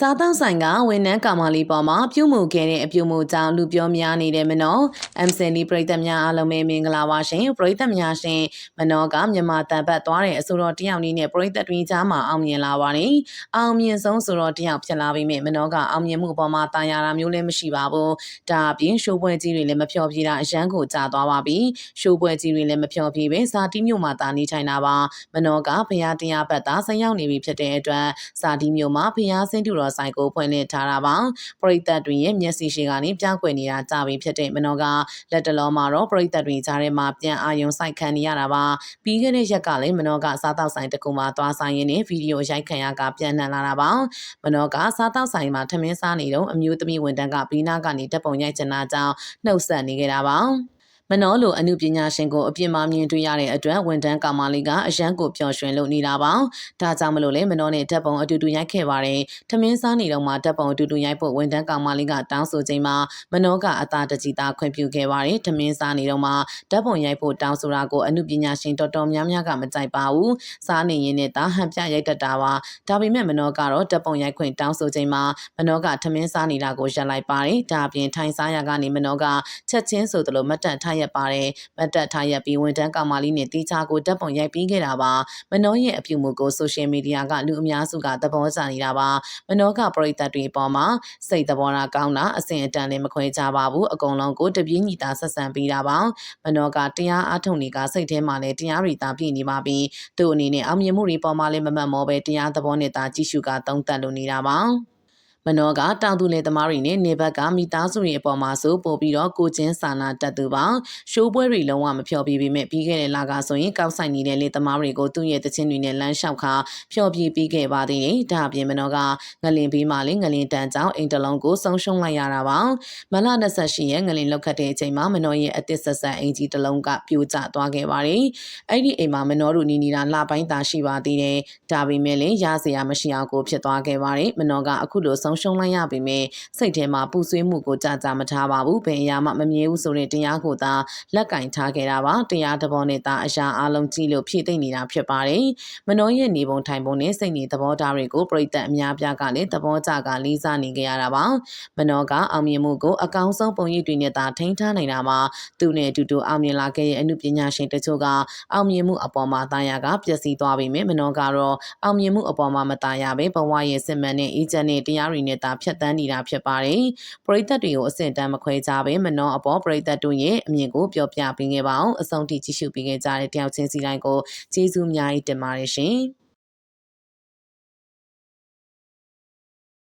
စားတောက်ဆိုင်ကဝန်နှန်းကာမလေးပေါ်မှာပြုမှုခဲ့တဲ့အပြုမှုကြောင့်လူပြောများနေတဲ့မနော MCN ပရိသတ်များအားလုံးပဲမင်္ဂလာပါရှင်ပရိသတ်များရှင်မနောကမြန်မာတန်ပတ်သွားတဲ့အဆိုတော်တယောက်နည်းနဲ့ပရိသတ်တွေကြားမှာအောင်မြင်လာပါတယ်အောင်မြင်ဆုံးဆိုတော်တယောက်ဖြစ်လာပြီးမြမနောကအောင်မြင်မှုပေါ်မှာတာယာတာမျိုးလည်းမရှိပါဘူးဒါအပြင်ရှိုးပွဲကြီးတွေလည်းမဖြောပြတာအရန်ကိုကြာသွားပါပြီရှိုးပွဲကြီးတွေလည်းမဖြောပြပဲစာတီးမျိုးမှာတာနေထိုင်တာပါမနောကဘုရားတရားဘက်သားဆက်ရောက်နေပြီဖြစ်တဲ့အတွက်စာတီးမျိုးမှာဘုရားဆင်းတူတော်ဆိုင်ကိုဖွင့်လှစ်ထားတာပါပရိသတ်တွေရဲ့မျက်စိရှိကနေပြောင်းကွယ်နေတာကြာပြီဖြစ်တဲ့မနောကလက်တလုံးမှာတော့ပရိသတ်တွေကြားထဲမှာပြန်အာရုံစိုက်ခံနေရတာပါပြီးခဲ့တဲ့ရက်ကလည်းမနောကစားတောက်ဆိုင်တစ်ခုမှာသွားဆိုင်ရင်းနဲ့ဗီဒီယိုရိုက်ခံရကပြန်နှံလာတာပါမနောကစားတောက်ဆိုင်မှာထမင်းစားနေတော့အမျိုးသမီးဝန်တန်းကဘီနာကနေတပ်ပုံရိုက်ချင်တာကြောင့်နှုတ်ဆက်နေကြတာပါ မနောလိုအမှုပညာရှင်ကိုအပြစ်မမြင်တွေ့ရတဲ့အတွက်ဝန်တန်းကောင်မလေးကအရန်ကိုပျော်ရွှင်လို့နေတာပါ။ဒါကြောင့်မလို့လေမနောနဲ့ဓာတ်ပုံအတူတူရိုက်ခဲ့ပါတယ်။ထမင်းစားနေတော့မှဓာတ်ပုံအတူတူရိုက်ဖို့ဝန်တန်းကောင်မလေးကတောင်းဆိုချိန်မှာမနောကအသာတကြီးသားခွင့်ပြုခဲ့ပါတယ်။ထမင်းစားနေတော့မှဓာတ်ပုံရိုက်ဖို့တောင်းဆိုတာကိုအမှုပညာရှင်တော်တော်များများကမကြိုက်ပါဘူး။စားနေရင်နဲ့တာဟန်ပြရိုက်တတ်တာပါ။ဒါပေမဲ့မနောကတော့ဓာတ်ပုံရိုက်ခွင့်တောင်းဆိုချိန်မှာမနောကထမင်းစားနေတာကိုရပ်လိုက်ပါတယ်။ဒါအပြင်ထိုင်စားရကနေမနောကချက်ချင်းဆိုသလိုမတ်တန်ထားရက်ပါတယ်မတ်တက်ထားရက်ပြီးဝန်တန်းကောင်မလေးနဲ့တီချာကိုဓာတ်ပုံရိုက်ပြီးခဲ့တာပါမနောရဲ့အပြုမှုကိုဆိုရှယ်မီဒီယာကလူအများစုကသဘောကျနေတာပါမနောကပရိသတ်တွေပေါ်မှာစိတ်သဘောထားကောင်းတာအစဉ်အတန်လည်းမခွဲကြပါဘူးအကုန်လုံးကိုတပြင်းညီတာဆက်ဆံပေးတာပါမနောကတရားအားထုတ်နေကစိတ်ထဲမှာလည်းတရားရီတာပြည့်နေပါပြီသူ့အနေနဲ့အောင်မြင်မှုတွေပေါ်မှာလည်းမမှတ်မောပဲတရားသဘောနဲ့သာကြည့်ရှုကသုံးသပ်လို့နေတာပါ မနောကတောင်သူလယ်သမားတွေနဲ့နေဘက်ကမိသားစုတွေအပေါ်မှာဆိုပို့ပြီးတော့ကိုချင်းစာနာတက်သူပါရှိုးပွဲတွေလုံးဝမဖျော်ပြပေမဲ့ပြီးခဲ့တဲ့လကဆိုရင်ကောက်ဆိုင်နေတဲ့လယ်သမားတွေကိုသူ့ရဲ့တခြင်းတွေနဲ့လမ်းလျှောက်ခါဖျော်ပြပြီးခဲ့ပါသေးတယ်ဒါအပြင်မနောကငလင်ပြီးမှလည်းငလင်တန်ကြောင်အိမ်တလုံးကိုဆုံးရှုံးလိုက်ရတာပါမလ28ရက်ငလင်လောက်ခတ်တဲ့အချိန်မှာမနောရဲ့အသစ်ဆက်ဆက်အင်ကြီးတလုံးကပြိုကျသွားခဲ့ပါတယ်အဲ့ဒီအိမ်မှာမနောတို့နီနီတာလှပိုင်းသာရှိပါသေးတယ်ဒါပေမဲ့လည်းရစရာမရှိအောင်ကိုဖြစ်သွားခဲ့ပါတယ်မနောကအခုလိုဆုံးရှုံးလိုက်ရပေမဲ့စိတ်ထဲမှာပူဆွေးမှုကိုကြာကြာမထားပါဘူးဘယ်အရာမှမမြဲဘူးဆိုတဲ့တရားကိုသာလက်ကင်ထားခဲ့တာပါတရားတဘောနဲ့သာအရာအလုံးကြည့်လို့ဖြည့်သိမ့်နေတာဖြစ်ပါတယ်မနှောရဲ့နေပုံထိုင်ပုံနဲ့စိတ်နေသဘောထားတွေကိုပြိတ္တအများပြားကလည်းသဘောကျကလေးစားနေကြရတာပါမနှောကအောင်မြင်မှုကိုအကောင်းဆုံးပုံရိပ်တွေနဲ့သာထိန်းထားနိုင်တာမှာသူနဲ့အတူတူအောင်မြင်လာခဲ့တဲ့အမှုပညာရှင်တချို့ကအောင်မြင်မှုအပေါ်မှာတာယာကပျက်စီးသွားပြီမြမနှောကတော့အောင်မြင်မှုအပေါ်မှာမတာယာပဲဘဝရဲ့စစ်မှန်တဲ့အေဂျင့်နဲ့တရားတွေနဲ့သာဖြတ်တန်းနေတာဖြစ်ပါတယ်။ပရိသတ်တွေကိုအဆင့်တန်းမခွဲကြဘဲမနှောအပေါ်ပရိသတ်တို့ရဲ့အမြင်ကိုပြောပြပေးခဲ့ပါအောင်အဆုံးထိကြည့်ရှုပေးခဲ့ကြတဲ့တယောက်ချင်းစီတိုင်းကိုကျေးဇူးအများကြီးတင်ပါတယ်ရှင်။